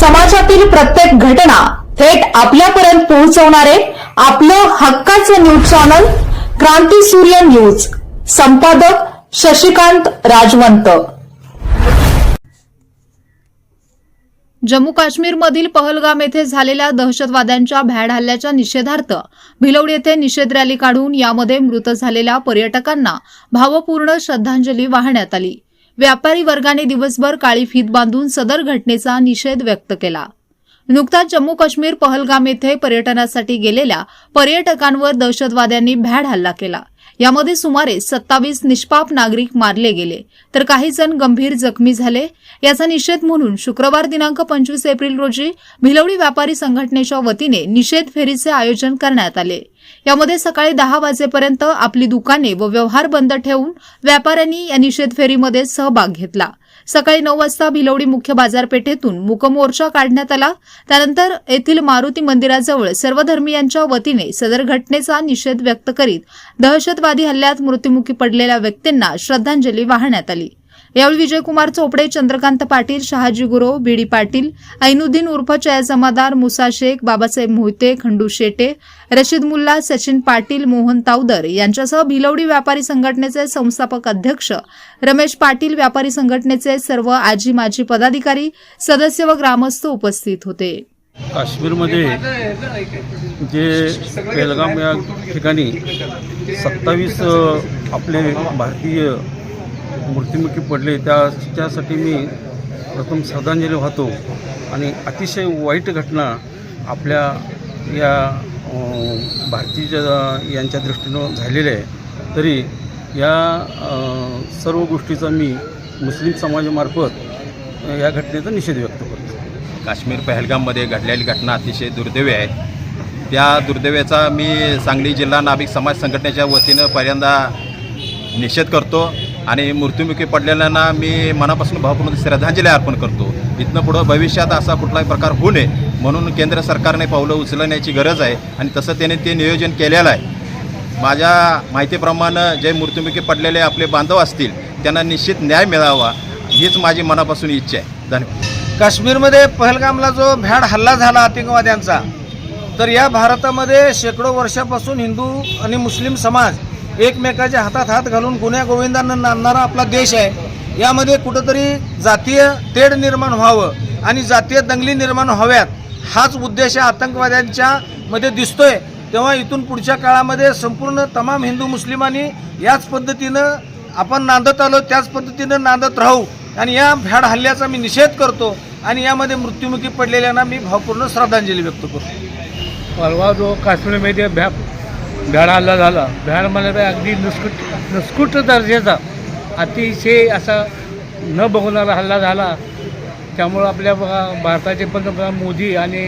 समाजातील प्रत्येक घटना थेट आपल्यापर्यंत पोहोचवणारे आपलं हक्काचं न्यूज चॅनल क्रांती सूर्य न्यूज. संपादक शशिकांत राजवंत. जम्मू काश्मीरमधील पहलगाम येथे झालेल्या दहशतवाद्यांच्या भ्याड हल्ल्याच्या निषेधार्थ भिलवड येथे निषेध रॅली काढून यामध्ये मृत झालेल्या पर्यटकांना भावपूर्ण श्रद्धांजली वाहण्यात आली. व्यापारी वर्गाने दिवसभर काळी फीत बांधून सदर घटनेचा निषेध व्यक्त केला. नुकताच जम्मू काश्मीर पहलगाम येथे पर्यटनासाठी गेलेल्या पर्यटकांवर दहशतवाद्यांनी भ्याड हल्ला केला. यामध्ये सुमारे सत्तावीस निष्पाप नागरिक मारले गेले. तर काही जण गंभीर जखमी झाले. याचा निषेध म्हणून शुक्रवार दिनांक पंचवीस एप्रिल रोजी भिलवडी व्यापारी संघटनेच्या वतीने निषेध फेरीचे आयोजन करण्यात आले. यामध्ये सकाळी दहा वाजेपर्यंत आपली दुकाने व व्यवहार बंद ठेवून व्यापाऱ्यांनी या निषेध फेरीमध्ये सहभाग घेतला. सकाळी नऊ वाजता भिलवडी मुख्य बाजारपेठेतून मुकमोर्चा काढण्यात आला. त्यानंतर येथील मारुती मंदिराजवळ सर्व धर्मियांच्या वतीने सदर घटनेचा निषेध व्यक्त करीत दहशतवादी हल्ल्यात मृत्युमुखी पडलेल्या व्यक्तींना श्रद्धांजली वाहण्यात आली. यावेळी विजयकुमार चोपडे चंद्रकांत पाटील शहाजी गुरव बीडी पाटील ऐनुद्दीन उर्फ चया जमादार मुसा शेख बाबासाहेब मोहिते खंडू शेटे रशीद मुल्ला सचिन पाटील मोहन तावदर यांच्यासह भिलवडी व्यापारी संघटनेचे संस्थापक अध्यक्ष रमेश पाटील व्यापारी संघटनेचे सर्व आजी माजी पदाधिकारी सदस्य व ग्रामस्थ उपस्थित होते. काश्मीरमध्ये जे पेलगाम या ठिकाणी सत्तावीस आपले भारतीय मृत्युमुखी पडले. त्या त्यासाठी मी प्रथम श्रद्धांजली वाहतो. आणि अतिशय वाईट घटना आपल्या या भारतीय यांच्या दृष्टीनं झालेल्या आहे. तरी या सर्व गोष्टीचा मी मुस्लिम समाजामार्फत या घटनेचा निषेध व्यक्त करतो. काश्मीर पहलगाममध्ये घडलेली घटना अतिशय दुर्दैवी आहे. त्या दुर्दैवाचा मी सांगली जिल्हा नाभिक समाज संघटनेच्या वतीनं पहिल्यांदा निषेध करतो. आणि मृत्युमुखी पडलेल्यांना मी मनापासून भावपूर्ण श्रद्धांजली अर्पण करतो. इथनं पुढं भविष्यात असा कुठलाही प्रकार होऊ नये म्हणून केंद्र सरकारने पावलं उचलण्याची गरज आहे आणि तसं त्याने ते नियोजन केलेलं आहे. माझ्या माहितीप्रमाणे जे मृत्युमुखी पडलेले आपले बांधव असतील त्यांना निश्चित न्याय मिळावा हीच माझी मनापासून इच्छा आहे. धन्यवाद. काश्मीरमध्ये पहलगामला जो भ्याड हल्ला झाला आतंकवाद्यांचा तर या भारतामध्ये शेकडो वर्षापासून हिंदू आणि मुस्लिम समाज एकमेकाच्या हातात हात घालून गुन्ह्या गोविंदांना नांदणारा आपला देश आहे. यामध्ये कुठंतरी जातीय तेढ निर्माण व्हावं आणि जातीय दंगली निर्माण व्हाव्यात हाच उद्देश आतंकवाद्यांच्या मध्ये दिसतोय. तेव्हा इथून पुढच्या काळामध्ये संपूर्ण तमाम हिंदू मुस्लिमांनी याच पद्धतीनं आपण नांदत आलो त्याच पद्धतीनं नांदत राहू. आणि या भ्याड हल्ल्याचा मी निषेध करतो आणि यामध्ये मृत्युमुखी पडलेल्यांना मी भावपूर्ण श्रद्धांजली व्यक्त करतो. परवा जो काश्मीरमध्ये भ्या भ्याड हल्ला झाला. भ्याड म्हणजे अगदी निष्कुट निष्कृष्ट दर्जाचा. अतिशय असा न बघणारा हल्ला झाला. त्यामुळं आपल्या बघा भारताचे पंतप्रधान मोदी आणि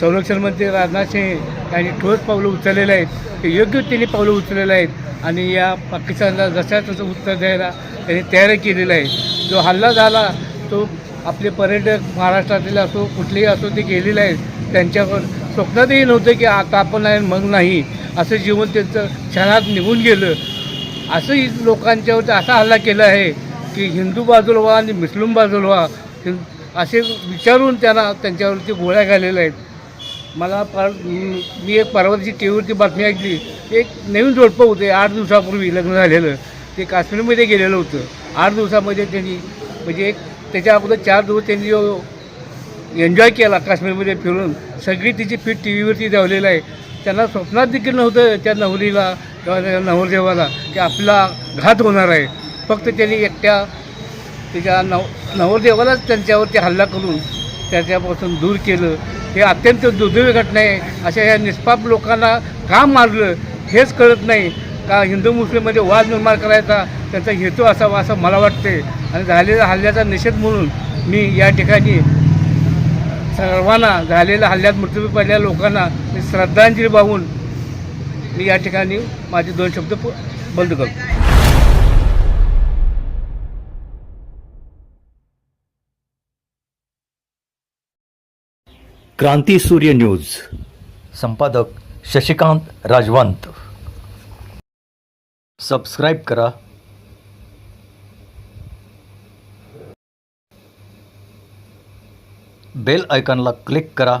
संरक्षण मंत्री राजनाथ सिंह यांनी ठोस पावलं उचललेलं आहेत. ते योग्य त्यांनी पावलं उचललेलं आहेत. आणि या पाकिस्तानला जशा तसं उत्तर द्यायला त्यांनी तयारी केलेलं आहे. जो हल्ला झाला तो आपले पर्यटक महाराष्ट्रातील असो कुठलेही असो ते गेलेले आहेत. त्यांच्यावर स्वप्नातही नव्हतं की आता आपण आहे मग नाही. असं जीवन त्यांचं क्षणात निघून गेलं. असंही लोकांच्यावरती असा हल्ला केला आहे की हिंदू बाजूला व्हा आणि मुस्लिम बाजूला व्हा. हिं- असे विचारून त्यांना त्यांच्यावरती गोळ्या घालेल्या आहेत. मला पर मी एक परवाची टी व्हीवरती बातमी ऐकली. एक नवीन जोडपं होते. आठ दिवसापूर्वी लग्न झालेलं. ते काश्मीरमध्ये गेलेलं होतं. आठ दिवसामध्ये त्यांनी म्हणजे एक त्याच्या अगोदर चार दिवस त्यांनी जो एन्जॉय केला काश्मीरमध्ये फिरून. सगळी तिची फीट टी व्हीवरती धावलेलं आहे. त्यांना स्वप्नात देखील नव्हतं त्या नवरीला किंवा त्या नवरदेवाला की आपला घात होणार आहे. फक्त त्यांनी एकट्या त्याच्या नव नवरदेवालाच त्यांच्यावरती हल्ला करून त्याच्यापासून दूर केलं. हे अत्यंत दुर्दैवी घटना आहे. अशा ह्या निष्पाप लोकांना का मारलं हेच कळत नाही. का हिंदू मुस्लिममध्ये वाद निर्माण करायचा त्यांचा हेतू असावा असं मला वाटते आणि झालेल्या हल्ल्याचा निषेध म्हणून मी या ठिकाणी सर्वांना झालेल्या हल्ल्यात मृत्यू पडलेल्या लोकांना श्रद्धांजली वाहून मी या ठिकाणी माझे दोन शब्द बंद करतो. क्रांती सूर्य न्यूज. संपादक शशिकांत राजवंत. सबस्क्राईब करा. बेल आयकॉनला क्लिक करा.